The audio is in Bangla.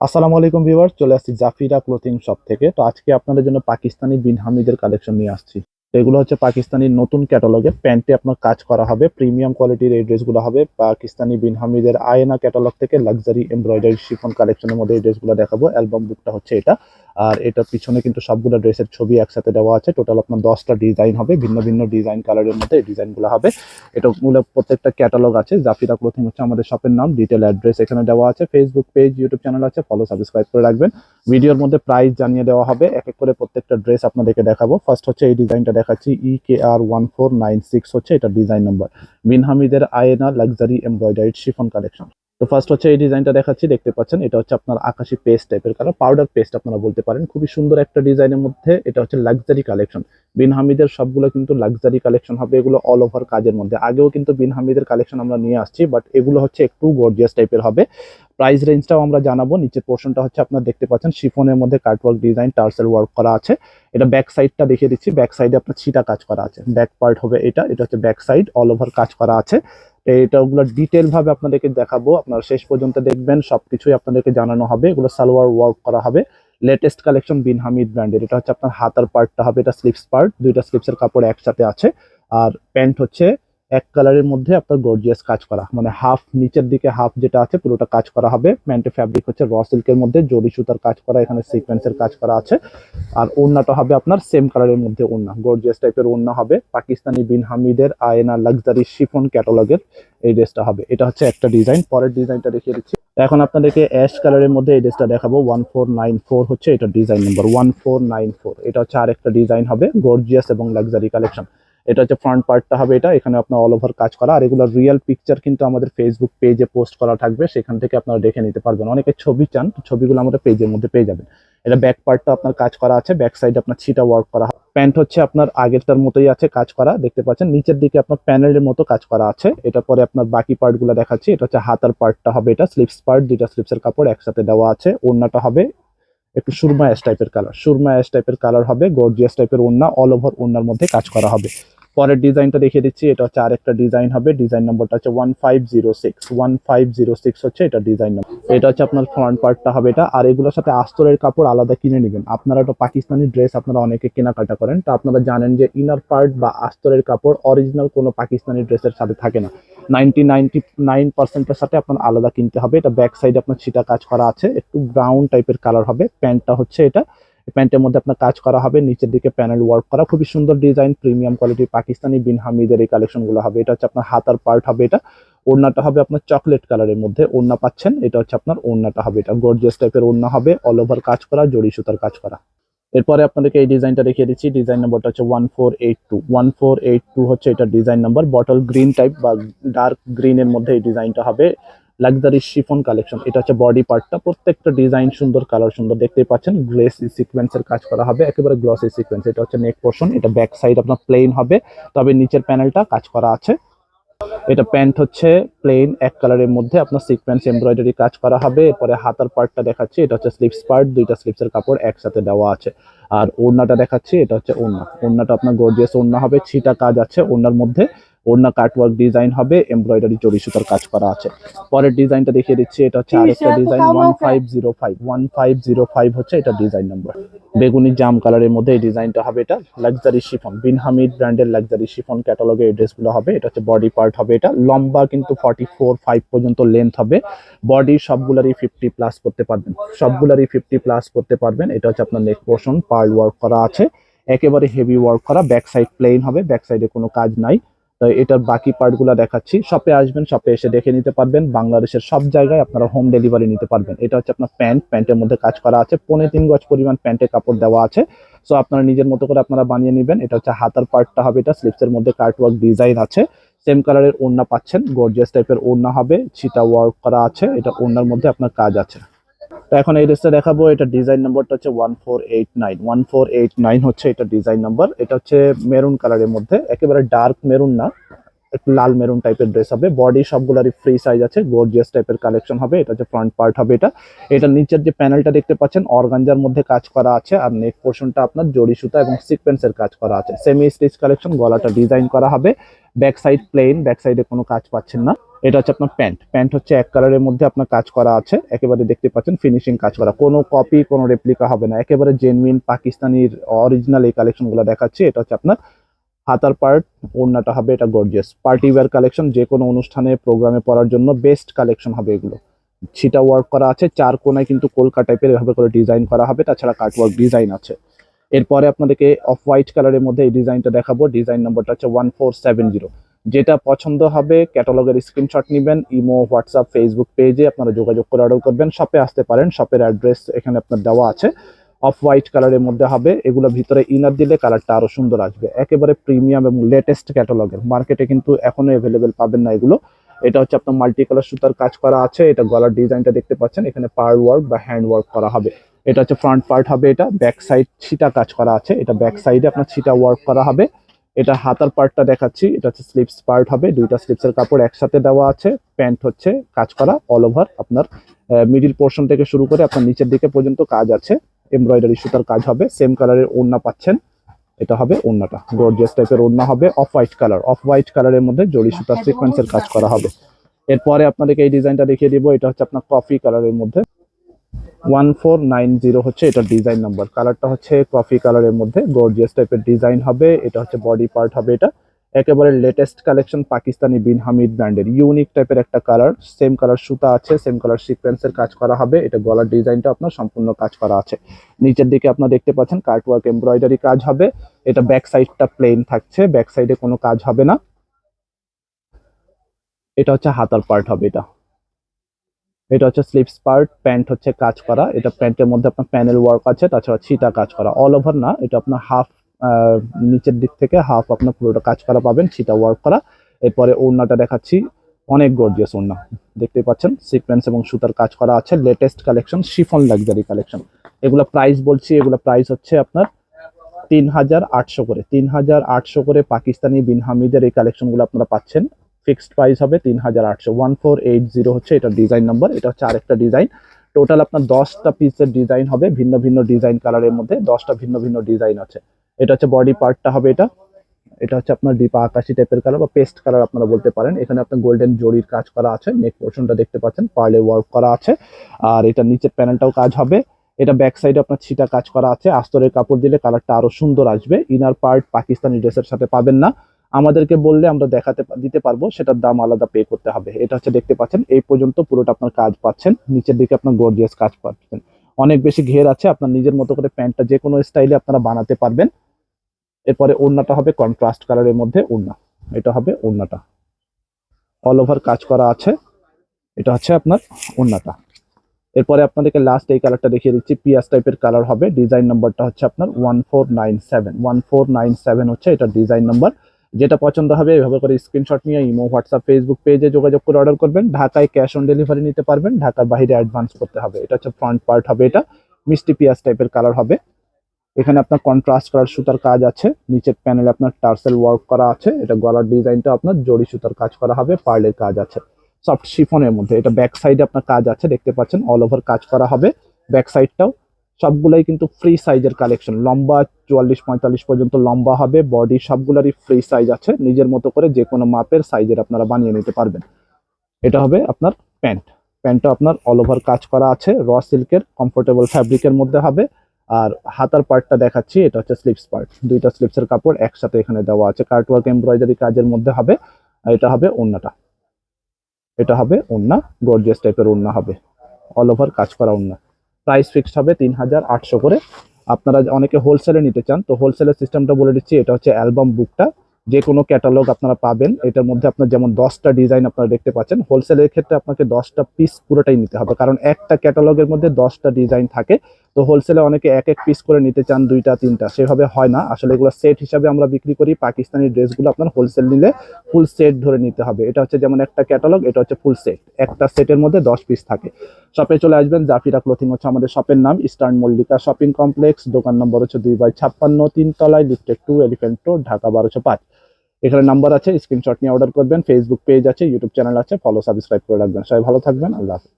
আসসালামু আলাইকুম ভিউয়ার্স, চলে আসছি জাফিরা ক্লোথিং শপ থেকে। তো আজকে আপনাদের জন্য পাকিস্তানি বিন হামিদের কালেকশন নিয়ে আসছি। এগুলো হচ্ছে পাকিস্তানি নতুন ক্যাটালগে। প্যান্টে আপনার কাজ করা হবে, প্রিমিয়াম কোয়ালিটির এই ড্রেসগুলো হবে। পাকিস্তানি বিনহামিদের আয়না ক্যাটালগ থেকে লাক্সারি এমব্রয়ডারি শিফন কালেকশনের মধ্যে এই ড্রেসগুলো দেখাবো। অ্যালবাম বুকটা হচ্ছে এটা। আর এটার পিছনে কিন্তু সবগুলো ড্রেসের ছবি একসাথে দেওয়া আছে। টোটাল আপনার দশটা ডিজাইন হবে, ভিন্ন ভিন্ন ডিজাইন কালারের মধ্যে এই ডিজাইনগুলো হবে। এটা মূলত প্রত্যেকটা ক্যাটালগ আছে। জাফিরা ক্লোথিং হচ্ছে আমাদের শপের নাম। ডিটেল অ্যাড্রেস এখানে দেওয়া আছে। ফেসবুক পেজ ইউটিউব চ্যানেল আছে। ফলো সাবস্ক্রাইব করে রাখবেন। ভিডিওর মধ্যে প্রাইস জানিয়ে দেওয়া হবে। এক এক করে প্রত্যেকটা ড্রেস আপনাদেরকে দেখাবো। ফার্স্ট হচ্ছে এই ডিজাইনটা দেখাচ্ছি E K R one four nine six হচ্ছে এটা ডিজাইন নাম্বার বিন হামিদের আয়না লাক্সারি এমব্রয়ডারি শিফন কালেকশন তো ফার্স্ট হচ্ছে এই ডিজাইনটা দেখাচ্ছি, দেখতে পাচ্ছেন, এটা হচ্ছে আপনার আকাশি পেস্ট টাইপের কালার পাউডার পেস্ট আপনারা বলতে পারেন। খুবই সুন্দর একটা ডিজাইনের মধ্যে এটা হচ্ছে লাক্সারি কালেকশন বিন হামিদের সবগুলো কিন্তু লাক্সারি কালেকশন হবে, এগুলো অল ওভার কাজের মধ্যে। আগেও কিন্তু বিন হামিদের কালেকশন আমরা নিয়ে আসছি বাট এগুলো হচ্ছে একটু গর্জিয়াস টাইপের হবে। প্রাইস রেঞ্জটাও আমরা জানাব, নিচের পোর্শনটা হচ্ছে আপনার দেখতে পাচ্ছেন শিফনের মধ্যে কাটওয়ার্ক ডিজাইন টার্সেল ওয়ার্ক করা আছে। এটা ব্যাক সাইডটা দেখিয়ে দিচ্ছি ব্যাক সাইডে আপনার ছিটা কাজ করা আছে। ব্যাক পার্ট হবে এটা এটা হচ্ছে ব্যাক সাইড অল ওভার কাজ করা আছে। এটা ওগুলো ডিটেল ভাবে আপনাদেরকে দেখাবো। আপনারা শেষ পর্যন্ত দেখবেন, সবকিছুই আপনাদেরকে জানানো হবে। এগুলো সালোয়ার ওয়ার্ক করা হবে। লেটেস্ট কালেকশন বিন হামিদ ব্র্যান্ডের এটা হচ্ছে আপনার হাতার পার্টটা হবে, এটা স্লিপস পার্ট দুইটা স্লিপসের কাপড় একসাথে আছে। আর প্যান্ট হচ্ছে এক কালারের মধ্যে আপনার গর্জিয়াস কাজ করা। মানে হাফ নিচের দিকে হাফ যেটা আছে, পুরোটা কাজ করা হবে। প্যান্টের ফ্যাব্রিক হচ্ছে র সিল্কের মধ্যে, জরি সুতার কাজ করা, এখানে সিকোয়েন্সের কাজ করা আছে। আর ওড়নাটা হবে আপনার সেম কালারের মধ্যে ওড়না। গর্জিয়াস টাইপের ওড়না হবে। পাকিস্তানি বিন হামিদের আয়না লাক্সারি শিফন ক্যাটালগের এই ড্রেসটা হবে। এটা হচ্ছে একটা ডিজাইন পরের ডিজাইনটা দেখিয়ে দিচ্ছি। এখন আপনাদেরকে অ্যাশ কালারের মধ্যে এই ড্রেসটা দেখাবো। ওয়ান ফোর নাইন ফোর হচ্ছে এটা design number one four nine four এটা হচ্ছে আরেকটা ডিজাইন হবে। গর্জিয়াস এবং লাক্সারি কালেকশন এটা হচ্ছে ফ্রন্ট পার্টটা হবে এটা, এখানে আপনার অল ওভার কাজ করা। আর এগুলো রিয়েল পিকচার কিন্তু আমাদের ফেসবুক পেজে পোস্ট করা থাকবে, সেখান থেকে আপনারা দেখে নিতে পারবেন। অনেকে ছবি চান ছবিগুলো আমাদের পেজের মধ্যে পেয়ে যাবেন। এটা ব্যাক পার্টটা আপনার কাজ করা আছে ব্যাক সাইডে আপনার ছিটা ওয়ার্ক করা। প্যান্ট হচ্ছে আপনার আগেরটার মতোই আছে কাজ করা, দেখতে পাচ্ছেন। নিচের দিকে আপনার প্যানেলের মতো কাজ করা আছে। এটা পরে আপনার বাকি পার্টগুলো দেখাচ্ছি। এটা হচ্ছে হাতার পার্টটা হবে এটা স্লিপস পার্ট দুইটা স্লিপসের কাপড় একসাথে দেওয়া আছে। ওড়নাটা হবে একটু সুরমা অ্যাশ টাইপের কালার সুরমা অ্যাশ টাইপের কালার হবে গর্জিয়াস টাইপের ওড়না অল ওভার ওড়নার মধ্যে কাজ করা হবে। পরের ডিজাইনটা দেখিয়ে দিচ্ছি, এটা হচ্ছে আরেকটা ডিজাইন হবে, ডিজাইন নাম্বারটা হচ্ছে one five zero six one five zero six হচ্ছে এটা ডিজাইন নাম্বার। এটা হচ্ছে আপনার ফ্রন্ট পার্টটা হবে এটা, আর এগুলোর সাথে আস্তরের কাপড় আলাদা কিনে নেবেন। আপনারা তো পাকিস্তানি ড্রেস আপনারা অনেকে কেনাকাটা করেন, তো আপনারা জানেন যে ইনার পার্ট বা আস্তরের কাপড় অরিজিনাল কোনো পাকিস্তানি ড্রেসের সাথে থাকে না। নাইনটি নাইনটি নাইন পার্সেন্টের সাথে আপনার আলাদা কিনতে হবে। এটা ব্যাক সাইডে আপনার ছিটা কাজ করা আছে, একটু ব্রাউন টাইপের কালার হবে। প্যান্টটা হচ্ছে এটা। প্যান্টের মধ্যে আপনার কাজ করা হবে, নিচের দিকে প্যানেল ওয়ার্ক করা। খুবই সুন্দর design, premium quality Pakistani Bin হামিদের এই কালেকশনগুলো হবে। এটা হচ্ছে আপনার হাতার পার্ট হবে এটা। ওড়নাটা হবে আপনার চকলেট কালারের মধ্যে। ওড়না পাচ্ছেন, এটা হচ্ছে আপনার ওড়নাটা হবে এটা। গর্জিয়াস টাইপের ওড়না হবে অল ওভার কাজ করা, জড়ি সুতার কাজ করা। এরপরে আপনাদেরকে এই ডিজাইনটা দেখিয়ে দিচ্ছি। ডিজাইন নাম্বারটা হচ্ছে one four eight two one four eight two হচ্ছে এটা design number. Bottle green type বা ডার্ক গ্রিনের মধ্যে এই ডিজাইনটা হবে। লাক্সারি শিফন কালেকশন এটা হচ্ছে বডি পার্টটা প্রত্যেকটা ডিজাইন সুন্দর কালার সুন্দর। দেখতেই পাচ্ছেন গ্লেস সিকোয়েন্সের কাজ করা হবে। একেবারে গ্লসি সিকোয়েন্স এটা হচ্ছে নেক পোর্শন এটা ব্যাক সাইড আপনার প্লেন হবে। তবে নিচের প্যানেলটা কাজ করা আছে। এটা প্যান্ট হচ্ছে প্লেন এক কালারের মধ্যে আপনার সিকোয়েন্স এমব্রয়ডারি কাজ করা হবে। এরপরে হাতার পার্টটা দেখাচ্ছি। এটা হচ্ছে স্লিপস পার্ট দুইটা স্লিপসের কাপড় একসাথে দেওয়া আছে। আর ওড়নাটা দেখাচ্ছি। এটা হচ্ছে ওড়না। ওড়নাটা আপনার গর্জিয়াস ওড়না হবে। ছিটা কাজ আছে ওড়নার মধ্যে। ওড়না কাটওয়ার্ক ডিজাইন হবে এমব্রয়ডারি জড়ি সুতার কাজ করা আছে। পরের ডিজাইনটা দেখিয়ে দিচ্ছি এটা হচ্ছে আরেকটা design one five zero five one five zero five হচ্ছে এটা ডিজাইন নাম্বার বেগুনি জাম কালারের মধ্যে এই ডিজাইনটা হবে এটা লাক্সারি শিফন বিন হামিদ ব্র্যান্ডের লাক্সারি শিফন ক্যাটালগে এই ড্রেসগুলো হবে এটা হচ্ছে বডি পার্ট হবে এটা। লম্বা কিন্তু ফর্টি ফোর ফাইভ পর্যন্ত লেন্থ হবে। বডি সবগুলারই ফিফটি প্লাস করতে পারবেন। সবগুলারই ফিফটি প্লাস করতে পারবেন। এটা হচ্ছে আপনার নেক পোর্শন পার্ল ওয়ার্ক করা আছে। একেবারে হেভি ওয়ার্ক করা ব্যাক সাইড প্লেন হবে ব্যাক সাইডে কোনো কাজ নাই। তো এটার বাকি পার্টগুলো দেখাচ্ছি। শপে আসবেন, শপে এসে দেখে নিতে পারবেন। বাংলাদেশের সব জায়গায় আপনারা হোম ডেলিভারি নিতে পারবেন। এটা হচ্ছে আপনার প্যান্ট প্যান্টের মধ্যে কাজ করা আছে। পনেরো তিন গজ পরিমাণ প্যান্টের কাপড় দেওয়া আছে। সো আপনারা নিজের মতো করে আপনারা বানিয়ে নেবেন। এটা হচ্ছে হাতার পার্টটা হবে এটা। স্লিপসের মধ্যে কাটওয়ার্ক ডিজাইন আছে। সেম কালারের ওড়না পাচ্ছেন। গর্জিয়াস টাইপের ওড়না হবে। চিটা ওয়ার্ক করা আছে। এটা ওড়নার মধ্যে আপনার কাজ আছে। তো এখন এই ড্রেসটা দেখাবো। এটা ডিজাইন নাম্বারটা হচ্ছে one four eight nine one four eight nine হচ্ছে এটা ডিজাইন নাম্বার এটা হচ্ছে মেরুন কালারের মধ্যে। একেবারে ডার্ক মেরুন না, একটু লাল মেরুন টাইপের ড্রেস হবে। বডি সবগুলারই ফ্রি সাইজ আছে গর্জিয়াস টাইপের কালেকশন হবে। এটা হচ্ছে ফ্রন্ট পার্ট হবে এটা। এটা নিচের যে প্যানেলটা দেখতে পাচ্ছেন অর্গানজার মধ্যে কাজ করা আছে আর নেক পোর্শনটা আপনার জড়ি সুতা এবং সিকোয়েন্সের কাজ করা আছে। সেমি স্টিচ কালেকশন গলাটা ডিজাইন করা হবে। ব্যাক সাইড প্লেন ব্যাক সাইডে কোনো কাজ পাচ্ছেন না। এটা হচ্ছে আপনার প্যান্ট। প্যান্ট হচ্ছে এক কালারের মধ্যে আপনার কাজ করা আছে। একেবারে দেখতে পাচ্ছেন ফিনিশিং কাজ করা। কোনো কপি কোনো রেপ্লিকা হবে না। একেবারে জেনুইন পাকিস্তানির অরিজিনাল এই কালেকশনগুলো দেখাচ্ছি। এটা হচ্ছে আপনার হাতার পার্ট ওড়নাটা হবে এটা গর্জিয়াস পার্টি ওয়্যার কালেকশন যে কোনো অনুষ্ঠানে প্রোগ্রামে পড়ার জন্য বেস্ট কালেকশন হবে এগুলো। ছিটা ওয়ার্ক করা আছে, চার কোনায় কিন্তু কলকা টাইপের এভাবে করে ডিজাইন করা হবে। তাছাড়া কাটওয়ার্ক ডিজাইন আছে। এরপরে আপনাদেরকে অফ হোয়াইট কালারের মধ্যে এই ডিজাইনটা দেখাবো। ডিজাইন নম্বরটা হচ্ছে ওয়ান ফোর সেভেন জিরো যেটা পছন্দ হবে ক্যাটালগের স্ক্রিনশট নেবেন ইমো হোয়াটসঅ্যাপ ফেসবুক পেজে আপনারা যোগাযোগ করে অর্ডার করবেন। শপে আসতে পারেন শপের অ্যাড্রেস এখানে আপনার দেওয়া আছে। অফ হোয়াইট কালারের মধ্যে হবে, এগুলো ভিতরে ইনার দিলে কালারটা আরও সুন্দর আসবে। একেবারে প্রিমিয়াম এবং লেটেস্ট ক্যাটালগের মার্কেটে কিন্তু এখনও অ্যাভেলেবেল পাবেন না এগুলো। এটা হচ্ছে আপনার মাল্টি কালার সুতার কাজ করা আছে, এটা গলার ডিজাইনটা দেখতে পাচ্ছেন, এখানে পার ওয়ার্ক বা হ্যান্ড ওয়ার্ক করা হবে। এটা হচ্ছে ফ্রন্ট পার্ট হবে এটা ব্যাক সাইড ছিটা কাজ করা আছে, এটা ব্যাক সাইডে আপনার ছিটা ওয়ার্ক করা হবে। এটা হাতার পার্টটা দেখাচ্ছি, এটা হচ্ছে স্লিপস পার্ট হবে, দুইটা স্লিপসের কাপড় একসাথে দেওয়া আছে প্যান্ট হচ্ছে, কাজ করা অল ওভার আপনার মিডিল পোর্শন থেকে শুরু করে আপনার নিচের দিকে পর্যন্ত কাজ আছে এমব্রয়ডারি সুতার কাজ হবে সেম কালারের ওড়না পাচ্ছেন, এটা হবে ওড়নাটা গর্জিয়াস টাইপের ওড়না হবে off white colour off white কালারের মধ্যে জড়ি সুতার সিকোয়েন্সের কাজ করা হবে। এরপরে আপনাদেরকে এই ডিজাইনটা দেখিয়ে দিব, এটা হচ্ছে আপনার কফি কালারের মধ্যে ওয়ান ফোর নাইন জিরো হচ্ছে এটা ডিজাইন নাম্বার কালারটা হচ্ছে কফি কালারের মধ্যে। গর্জিয়াস টাইপের ডিজাইন হবে। এটা হচ্ছে বডি পার্ট হবে এটা। একেবারে লেটেস্ট কালেকশন পাকিস্তানি বিন হামিদ ব্র্যান্ডের। ইউনিক টাইপের একটা কালার সেম কালার সুতা আছে সেম কালার সিকোয়েন্সের কাজ করা হবে। এটা গলার ডিজাইনটা আপনার সম্পূর্ণ কাজ করা আছে। নিচের দিকে আপনার দেখতে পাচ্ছেন কার্টওয়ার্ক এমব্রয়ডারি কাজ হবে। এটা ব্যাক সাইডটা প্লেন থাকছে। ব্যাক সাইডে কোনো কাজ হবে না। এটা হচ্ছে হাতার পার্ট হবে এটা। এটা হচ্ছে স্লিপস পার্ট প্যান্ট হচ্ছে কাজ করা। এটা প্যান্টের মধ্যে আপনার প্যানেল ওয়ার্ক আছে, তাছাড়া ছিটা কাজ করা। অল ওভার না, এটা আপনার হাফ নিচের দিক থেকে হাফ আপনার পুরোটা কাজ করা পাবেন, ছিটা ওয়ার্ক করা। এরপরে ওড়নাটা দেখাচ্ছি, অনেক গর্জিয়াস ওড়না, দেখতে পাচ্ছেন? সিকোয়েন্স এবং সুতার কাজ করা আছে latest collection chiffon luxury collection এগুলো প্রাইস বলছি, এগুলো প্রাইস হচ্ছে আপনার তিন হাজার আটশো করে। তিন হাজার আটশো করে পাকিস্তানি বিন হামিদের এই কালেকশনগুলো আপনারা পাচ্ছেন। ফিক্সড প্রাইস হবে তিন হাজার আটশো। ওয়ান ফোর এইট জিরো হচ্ছে এটা ডিজাইন নাম্বার, এটা হচ্ছে আরেকটা ডিজাইন। টোটাল আপনার দশটা পিসের ডিজাইন হবে, ভিন্ন ভিন্ন ডিজাইন কালারের মধ্যে দশটা ভিন্ন ভিন্ন ডিজাইন আছে। এটা হচ্ছে বডি পার্টটা হবে এটা। এটা হচ্ছে আপনার ডিপা আকাশি টাইপের কালার বা পেস্ট কালার আপনারা বলতে পারেন। এখানে আপনার গোল্ডেন জরির কাজ করা আছে নেক পোর্শনটা দেখতে পাচ্ছেন পার্লে ওয়ার্ক করা আছে। আর এটা নিচের প্যানেলটাও কাজ হবে। এটা ব্যাক সাইডে আপনার ছিটা কাজ করা আছে। আস্তরের কাপড় দিলে কালারটা আরও সুন্দর আসবে। ইনার পার্ট পাকিস্তানি ড্রেসের সাথে পাবেন না। আমাদেরকে বললে আমরা দেখাতে দিতে পারব, সেটার দাম আলাদা পে করতে হবে। এটা হচ্ছে দেখতে পাচ্ছেন, এই পর্যন্ত পুরোটা আপনার কাজ পাচ্ছেন, নিচের দিকে আপনার গর্জিয়াস কাজ পাচ্ছেন। অনেক বেশি ঘের আছে, আপনার নিজের মতো করে প্যান্টটা যে কোনো স্টাইলে আপনারা বানাতে পারবেন। এরপরে ওড়নাটা হবে কন্ট্রাস্ট কালারের মধ্যে ওড়না। এটা হবে ওড়নাটা। অল ওভার কাজ করা আছে, এটা হচ্ছে আপনার ওড়নাটা। এরপরে আপনাদেরকে লাস্ট এই কালারটা দেখিয়ে দিচ্ছি পিয়াস টাইপের কালার হবে। ডিজাইন নাম্বারটা হচ্ছে আপনার one four nine seven one four nine seven হচ্ছে এটা ডিজাইন নাম্বার যেটা পছন্দ হবে, এভাবে করে স্ক্রিনশট নিয়ে ইমো হোয়াটসঅ্যাপ ফেসবুক পেজে যোগাযোগ করে অর্ডার করবেন। ঢাকায় ক্যাশ অন ডেলিভারি নিতে পারবেন। ঢাকার বাইরে অ্যাডভান্স করতে হবে। এটা হচ্ছে ফ্রন্ট পার্ট হবে এটা। মিষ্টি পিয়াস টাইপের কালার হবে। এখানে আপনার কন্ট্রাস্ট করার সুতার কাজ আছে। নিচের প্যানেলে আপনার টার্সেল ওয়ার্ক করা আছে। এটা গলার ডিজাইনটা আপনার জড়ি সুতার কাজ করা হবে পার্লের কাজ আছে। সফট শিফনের মধ্যে। এটা ব্যাক সাইডে আপনার কাজ আছে, দেখতে পাচ্ছেন? অল ওভার কাজ করা হবে। ব্যাক সাইডটাও সবগুলাই কিন্তু ফ্রি সাইজের কালেকশন লম্বা চুয়াল্লিশ, পঁয়তাল্লিশ পর্যন্ত লম্বা হবে বডি সবগুলারই ফ্রি সাইজ আছে। নিজের মতো করে যে কোনো মাপের সাইজের আপনারা বানিয়ে নিতে পারবেন। এটা হবে আপনার প্যান্ট। প্যান্টটা আপনার অল ওভার কাজ করা আছে। র সিল্কের কমফোর্টেবল ফ্যাব্রিকের মধ্যে হবে। আর হাতার পার্টটা দেখাচ্ছি, এটা হচ্ছে স্লিপস পার্ট দুইটা স্লিপসের কাপড় একসাথে এখানে দেওয়া আছে। কার্টওয়ার্ক এমব্রয়ডারি কাজের মধ্যে হবে। এটা হবে ওড়নাটা। এটা হবে ওড়না গর্জিয়াস টাইপের ওড়না হবে। অল ওভার কাজ করা ওড়না। প্রাইস ফিক্সড হবে তিন হাজার আটশো করে। আপনারা অনেকে হোলসেলে নিতে চান, তো হোলসেলের সিস্টেমটা বলে দিচ্ছি, এটা হচ্ছে অ্যালবাম বুকটা যে কোনো ক্যাটালগ আপনারা পাবেন, এটার মধ্যে আপনার যেমন দশটা ডিজাইন আপনারা দেখতে পাচ্ছেন হোলসেলের ক্ষেত্রে আপনাকে দশটা পিস পুরোটাই নিতে হবে। কারণ একটা ক্যাটালগের মধ্যে দশটা ডিজাইন থাকে তো হোলসেলে অনেকে এক এক পিস করে নিতে চান, দুইটা, তিনটা। সেভাবে হয় না। আসলে এগুলো সেট হিসাবে আমরা বিক্রি করি। পাকিস্তানি ড্রেসগুলো আপনার হোলসেল নিলে ফুল সেট ধরে নিতে হবে। এটা হচ্ছে যেমন একটা ক্যাটালগ এটা হচ্ছে ফুল সেট একটা সেটের মধ্যে দশ পিস থাকে। শপে চলে আসবেন, জাফিরা ক্লোথিং হচ্ছে আমাদের শপের নাম ইস্টার্ন মল্লিকা শপিং কমপ্লেক্স দোকান নম্বর হচ্ছে দুই বাই ছাপ্পান্ন তিনতলায় lifted two Elephant Road Dhaka বারোশো পাঁচ। এখানে নাম্বার আছে স্ক্রিনশট নিয়ে অর্ডার করবেন। ফেসবুক পেজ আছে ইউটিউব চ্যানেল আছে। ফলো সাবস্ক্রাইব করে রাখবেন। সবাই ভালো থাকবেন। আল্লাহ হাফেজ।